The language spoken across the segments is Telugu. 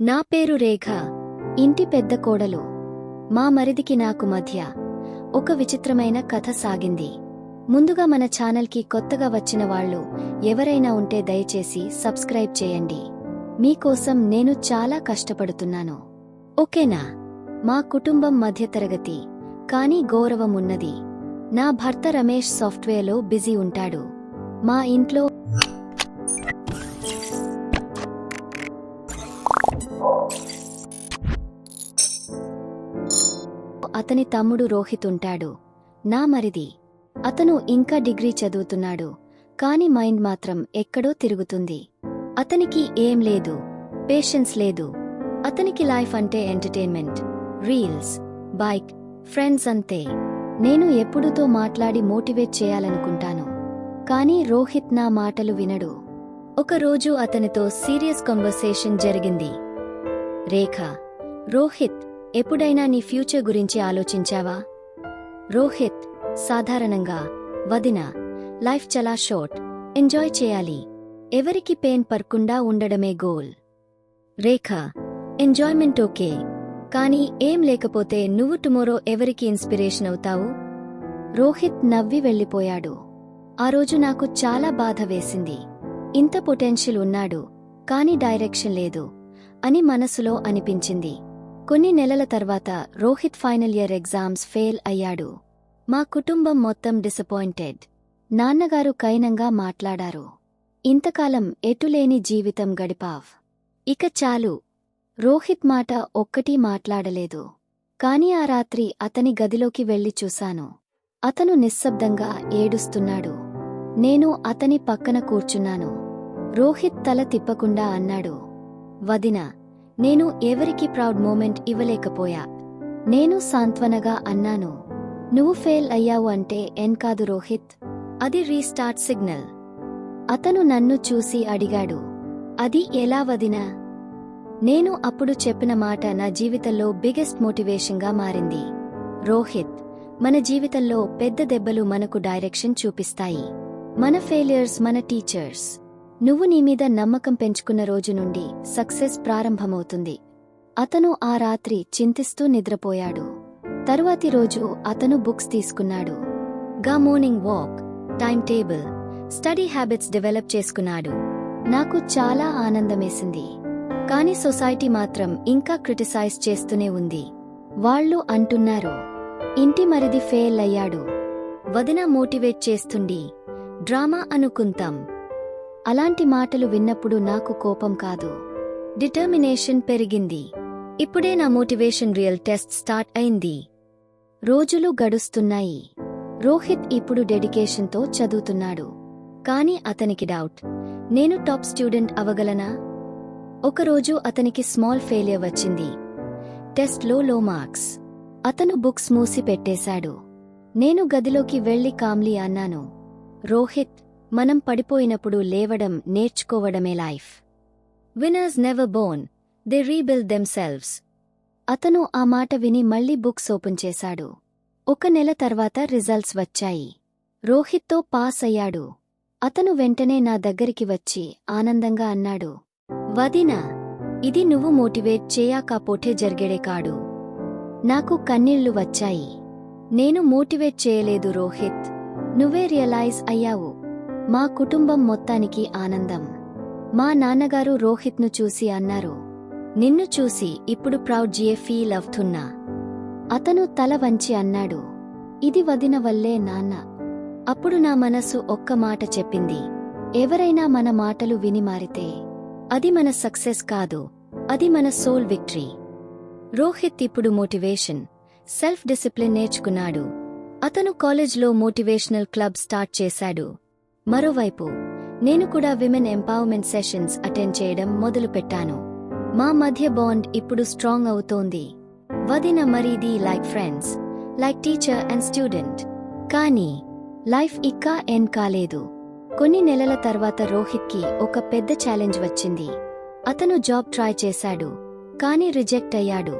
నా పేరు రేఖ. ఇంటి పెద్ద కోడలు. మా మరిదికి నాకు మధ్య ఒక విచిత్రమైన కథ సాగింది. ముందుగా మన ఛానల్కి కొత్తగా వచ్చిన వాళ్ళు ఎవరైనా ఉంటే దయచేసి సబ్స్క్రైబ్ చేయండి. మీకోసం నేను చాలా కష్టపడుతున్నాను. ఓకేనా? మా కుటుంబం మధ్యతరగతి కానీ గౌరవం ఉన్నది. నా భర్త రమేష్ సాఫ్ట్వేర్లో బిజీ ఉంటాడు. మా ఇంట్లో అతని తమ్ముడు రోహిత్ ఉంటాడు నా మరిది. అతను ఇంకా డిగ్రీ చదువుతున్నాడు. కాని మైండ్ మాత్రం ఎక్కడో తిరుగుతుంది. అతనికి ఏం లేదు. పేషెన్స్ లేదు. అతనికి లైఫ్ అంటే ఎంటర్టైన్మెంట్. రీల్స్. బైక్. ఫ్రెండ్స్ అంతే. నేను ఎప్పుడుతో మాట్లాడి మోటివేట్ చేయాలనుకుంటాను. కానీ రోహిత్ నా మాటలు వినడు. ఒకరోజు అతనితో సీరియస్ కన్వర్సేషన్ జరిగింది. రేఖ. రోహిత్. ఎప్పుడైనా నీ ఫ్యూచర్ గురించి ఆలోచించావా? రోహిత్ సాధారణంగా వదిన లైఫ్ చాలా షార్ట్. ఎంజాయ్ చేయాలి. ఎవరికి పెయిన్ పర్కుండా ఉండడమే గోల్. రేఖ ఎంజాయ్మెంట్ ఓకే. కానీ ఏం లేకపోతే నువ్వు టుమోరో ఎవరికి ఇన్స్పిరేషన్ అవుతావు? రోహిత్ నవ్వి వెళ్ళిపోయాడు. ఆ రోజు నాకు చాలా బాధ వేసింది. ఇంత పొటెన్షియల్ ఉన్నాడు. కాని డైరెక్షన్ లేదు అని మనసులో అనిపించింది. కొన్ని నెలల తర్వాత Rohit final year exams fail అయ్యాడు. మా కుటుంబం మొత్తం డిసప్పాయింటెడ్. నాన్నగారు కైనంగా మాట్లాడారు. ఇంతకాలం ఎటులేని జీవితం గడిపావ్. ఇక చాలు. రోహిత్ మాట ఒక్కటీ మాట్లాడలేదు. కాని ఆ రాత్రి అతని గదిలోకి వెళ్ళి చూశాను. అతను నిశ్శబ్దంగా ఏడుస్తున్నాడు. నేను అతని పక్కన కూర్చున్నాను. రోహిత్ తల తిప్పకుండా అన్నాడు. వదినా నేను ఎవరికి ప్రౌడ్ మూమెంట్ ఇవ్వలేకపోయా. నేను సాంత్వనగా అన్నాను నువ్వు ఫెయిల్ అయ్యావు అంటే ఎన్ కాదు రోహిత్ అది రీస్టార్ట్ సిగ్నల్ అతను నన్ను చూసి అడిగాడు అది ఎలా వదినా? నేను అప్పుడు చెప్పిన మాట నా జీవితంలో బిగ్గెస్ట్ మోటివేషన్గా మారింది. రోహిత్ మన జీవితంలో పెద్ద దెబ్బలు మనకు డైరెక్షన్ చూపిస్తాయి. మన ఫెయిలియర్స్ మన టీచర్స్ నువ్వు నీ మీద నమ్మకం పెంచుకున్న రోజు నుండి సక్సెస్ ప్రారంభమవుతుంది. అతను ఆ రాత్రి చింతిస్తూ నిద్రపోయాడు. తరువాతి రోజు అతను బుక్స్ తీసుకున్నాడు. గా morning walk time table study habits develop చేసుకున్నాడు. నాకు చాలా ఆనందమేసింది. కాని సొసైటీ మాత్రం ఇంకా క్రిటిసైజ్ చేస్తూనే ఉంది. వాళ్ళు అంటున్నారు ఇంటి మరిది ఫెయిల్ అయ్యాడు. వదిన మోటివేట్ చేస్తుండి డ్రామా అనుకుంటాం అలాంటి మాటలు విన్నప్పుడు నాకు కోపం కాదు. డిటర్మినేషన్ పెరిగింది. ఇప్పుడే నా మోటివేషన్ రియల్ టెస్ట్ స్టార్ట్ అయింది. రోజులు గడుస్తున్నాయి. రోహిత్ ఇప్పుడు డెడికేషన్తో చదువుతున్నాడు. కాని అతనికి డౌట్. నేను టాప్ స్టూడెంట్ అవగలనా ఒకరోజు అతనికి స్మాల్ ఫెయిలియర్ వచ్చింది. టెస్ట్లో లో మార్క్స్. అతను బుక్స్ మూసి పెట్టేశాడు నేను గదిలోకి వెళ్ళి కామ్లీ అన్నాను. రోహిత్ మనం పడిపోయినప్పుడు లేవడం నేర్చుకోవడమే life. Winners never born they rebuild themselves అతను ఆ మాట విని మళ్ళీ బుక్స్ ఓపెన్ చేశాడు. ఒక నెల తర్వాత రిజల్ట్స్ వచ్చాయి. రోహిత్తో పాస్ అయ్యాడు. అతను వెంటనే నా దగ్గరికి వచ్చి ఆనందంగా అన్నాడు. వదినా ఇది నువ్వు మోటివేట్ చేయకపోతే జరిగేడే కాడు నాకు కన్నీళ్ళు వచ్చాయి. నేను మోటివేట్ చేయలేదు రోహిత్. నువ్వే రియలైజ్ అయ్యావు. మా కుటుంబం మొత్తానికి ఆనందం. మా నాన్నగారు రోహిత్ను చూసి అన్నారు నిన్ను చూసి ఇప్పుడు ప్రౌడ్ జియే ఫీల్ అవుతున్నా. అతను తల వంచి అన్నాడు ఇది వదిన వల్లే నాన్న. అప్పుడు నా మనసు ఒక్క మాట చెప్పింది ఎవరైనా మన మాటలు విని మారితే అది మన సక్సెస్ కాదు అది మన సోల్ విక్టరీ. రోహిత్ ఇప్పుడు మోటివేషన్ సెల్ఫ్ డిసిప్లిన్ నేర్చుకున్నాడు. అతను కాలేజ్లో మోటివేషనల్ క్లబ్ స్టార్ట్ చేశాడు. మరోవైపు నేను కూడా విమెన్ ఎంపవర్మెంట్ సెషన్స్ అటెండ్ చేయడం మొదలుపెట్టాను. మా మధ్య బాండ్ ఇప్పుడు స్ట్రాంగ్ అవుతోంది. వదిన మరీది like friends like teacher and student. కానీ లైఫ్ ఇక్కా ఎన్ కాలేదు. కొన్ని నెలల తర్వాత రోహిత్కి ఒక పెద్ద ఛాలెంజ్ వచ్చింది. అతను జాబ్ ట్రై చేశాడు కానీ రిజెక్ట్ అయ్యాడు.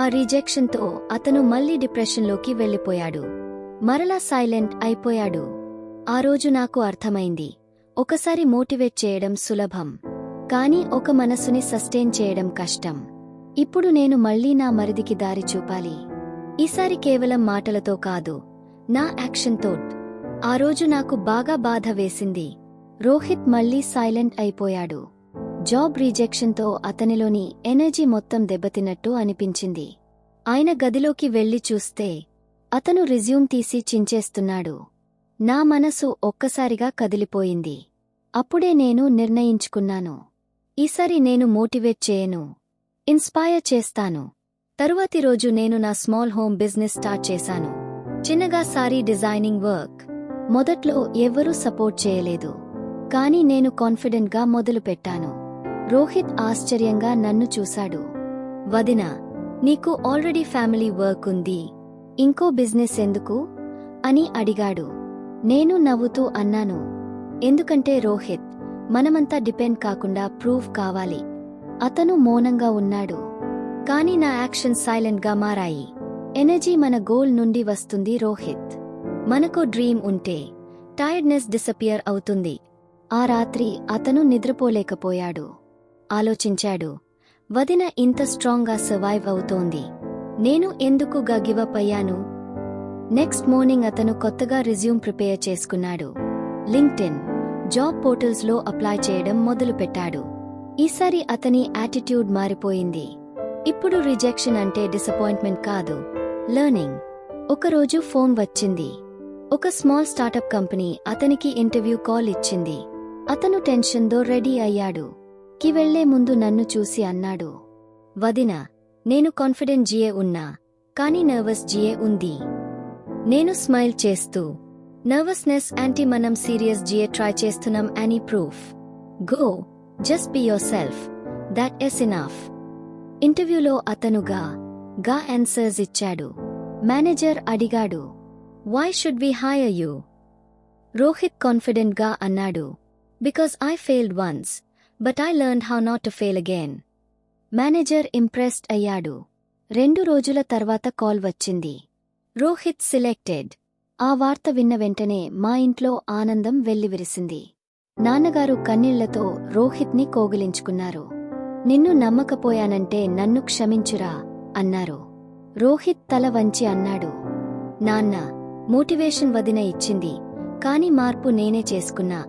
ఆ రిజెక్షన్తో అతను మళ్ళీ డిప్రెషన్లోకి వెళ్ళిపోయాడు. మరలా సైలెంట్ అయిపోయాడు. ఆ రోజు నాకు అర్థమైంది. ఒకసారి మోటివేట్ చేయడం సులభం. కానీ ఒక మనసుని సస్టైన్ చేయడం కష్టం. ఇప్పుడు నేను మళ్ళీ నా మరిదికి దారి చూపాలి. ఈసారి కేవలం మాటలతో కాదు. నా యాక్షన్తో ఆ రోజు నాకు బాగా బాధ వేసింది. రోహిత్ మళ్ళీ సైలెంట్ అయిపోయాడు. జాబ్ రిజెక్షన్తో అతనిలోని ఎనర్జీ మొత్తం దెబ్బతిన్నట్టు అనిపించింది. ఆయన గదిలోకి వెళ్ళి చూస్తే అతను రిజ్యూమ్ తీసి చించేస్తున్నాడు. నా మనసు ఒక్కసారిగా కదిలిపోయింది. అప్పుడే నేను నిర్ణయించుకున్నాను. ఈసారి నేను మోటివేట్ చేయను. ఇన్స్పైర్ చేస్తాను. తరువాతి రోజు నేను నా స్మాల్ హోమ్ బిజినెస్ స్టార్ట్ చేశాను. చిన్నగా సారీ డిజైనింగ్ వర్క్. మొదట్లో ఎవ్వరూ సపోర్ట్ చేయలేదు. కానీ నేను కాన్ఫిడెంట్గా మొదలుపెట్టాను. రోహిత్ ఆశ్చర్యంగా నన్ను చూశాడు. వదిన నీకు ఆల్రెడీ ఫ్యామిలీ వర్క్ ఉంది. ఇంకో బిజినెస్ ఎందుకు? అని అడిగాడు. నేను నవ్వుతూ అన్నాను. ఎందుకంటే రోహిత్ మనమంతా డిపెండ్ కాకుండా ప్రూవ్ కావాలి. అతను మౌనంగా ఉన్నాడు. కాని నా యాక్షన్ సైలెంట్గా మారాయి. ఎనర్జీ మన గోల్ నుండి వస్తుంది రోహిత్. మనకు డ్రీమ్ ఉంటే టైర్డ్నెస్ డిసపియర్ అవుతుంది. ఆ రాత్రి అతను నిద్రపోలేకపోయాడు. ఆలోచించాడు. వదిన ఇంత స్ట్రాంగ్గా సర్వైవ్ అవుతోంది. నేను ఎందుకుగా గివప్ అయ్యాను? నెక్స్ట్ మార్నింగ్ అతను కొత్తగా రిజ్యూమ్ ప్రిపేర్ చేసుకున్నాడు. లింక్డ్ఇన్ జాబ్ పోర్టల్స్లో అప్లై చేయడం మొదలుపెట్టాడు. ఈసారి అతని యాటిట్యూడ్ మారిపోయింది. ఇప్పుడు రిజెక్షన్ అంటే డిసప్పాయింట్మెంట్ కాదు. లెర్నింగ్ ఒకరోజు ఫోన్ వచ్చింది. ఒక స్మాల్ స్టార్టప్ కంపెనీ అతనికి ఇంటర్వ్యూ కాల్ ఇచ్చింది. అతను టెన్షన్తో రెడీ అయ్యాడు. కి వెళ్ళే ముందు నన్ను చూసి అన్నాడు. వదిన నేను కాన్ఫిడెంట్ జియే ఉన్నా కానీ నర్వస్ జియే ఉంది. నేను స్మైల్ చేస్తూ నర్వస్నెస్ యాంటీ మనం సీరియస్ జియే ట్రై చేస్తున్నాం అని proof go just be yourself that's enough ఇంటర్వ్యూలో అతనుగా గా ఆన్సర్స్ ఇచ్చాడు. మేనేజర్ అడిగాడు why should we hire you Rohit కాన్ఫిడెంట్గా అన్నాడు because I failed once but I learn how not to fail again manager impressed అయ్యాడు. రెండు రోజుల తర్వాత కాల్ వచ్చింది. రోహిత్ సెలెక్టెడ్. ఆ వార్త విన్న వెంటనే మా ఇంట్లో ఆనందం వెల్లివిరిసింది. నాన్నగారు కన్నీళ్ళతో రోహిత్ని కోగిలించుకున్నారు. నిన్ను నమ్మకపోయానంటే నన్ను క్షమించురా అన్నారు. రోహిత్ తల వంచి అన్నాడు. నాన్న మోటివేషన్ వదిన ఇచ్చింది కాని మార్పు నేనే చేసుకున్నా.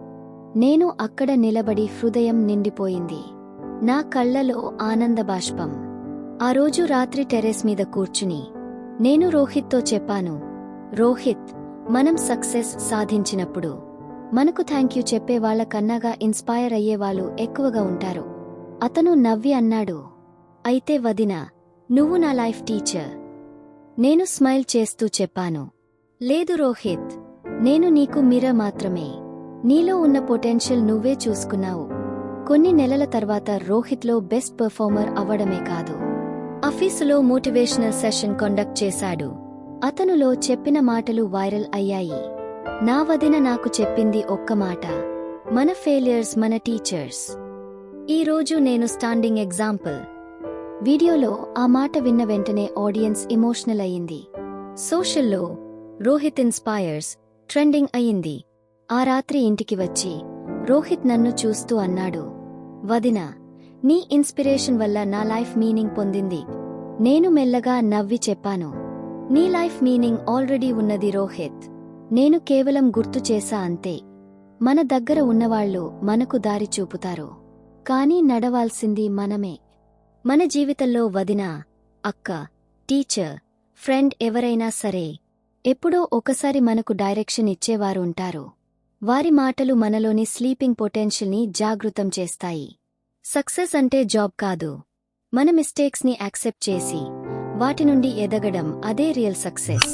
నేను అక్కడ నిలబడి హృదయం నిండిపోయింది. నా కళ్ళలో ఆనందబాష్పం. ఆ రోజు రాత్రి టెరెస్ మీద కూర్చుని నేను రోహిత్తో చెప్పాను రోహిత్ మనం సక్సెస్ సాధించినప్పుడు మనకు థ్యాంక్ యూ చెప్పే వాళ్ళ కన్నాగా ఇన్స్పైర్ అయ్యేవాళ్ళు ఎక్కువగా ఉంటారు. అతను నవ్వి అన్నాడు అయితే వదిన నువ్వు నా లైఫ్ టీచర్. నేను స్మైల్ చేస్తూ చెప్పాను లేదు రోహిత్ నేను నీకు మిర మాత్రమే. నీలో ఉన్న పొటెన్షియల్ నువ్వే చూసుకున్నావు. కొన్ని నెలల తర్వాత రోహిత్లో బెస్ట్ పెర్ఫార్మర్ అవ్వడమే కాదు. ఆఫీసులో మోటివేషనల్ సెషన్ కండక్ట్ చేశాడు. అతనులో చెప్పిన మాటలు వైరల్ అయ్యాయి. నా వదిన నాకు చెప్పింది ఒక్క మాట. మన ఫెయిలియర్స్ మన టీచర్స్. ఈ రోజు నేను స్టాండింగ్ ఎగ్జాంపుల్. వీడియోలో ఆ మాట విన్న వెంటనే ఆడియన్స్ ఎమోషనల్ అయింది సోషల్లో రోహిత్ ఇన్స్పైర్స్ ట్రెండింగ్ అయింది ఆ రాత్రి ఇంటికి వచ్చి రోహిత్ నన్ను చూస్తూ అన్నాడు. వదిన నీ ఇన్స్పిరేషన్ వల్ల నా లైఫ్ మీనింగ్ పొందింది. నేను మెల్లగా నవ్వి చెప్పాను. నీ లైఫ్ మీనింగ్ ఆల్రెడీ ఉన్నది రోహిత్. నేను కేవలం గుర్తు చేశా అంతే. మన దగ్గర ఉన్నవాళ్ళు మనకు దారి చూపుతారు. కానీ నడవాల్సింది మనమే. మన జీవితంలో వదిన అక్క టీచర్ ఫ్రెండ్ ఎవరైనా సరే ఎప్పుడో ఒకసారి మనకు డైరెక్షన్ ఇచ్చేవారు ఉంటారు. వారి మాటలు మనలోని స్లీపింగ్ పొటెన్షియల్ని జాగృతం చేస్తాయి. సక్సెస్ అంటే జాబ్ కాదు. మన మిస్టేక్స్ని యాక్సెప్ట్ చేసి వాటి నుండి ఎదగడం అదే రియల్ సక్సెస్.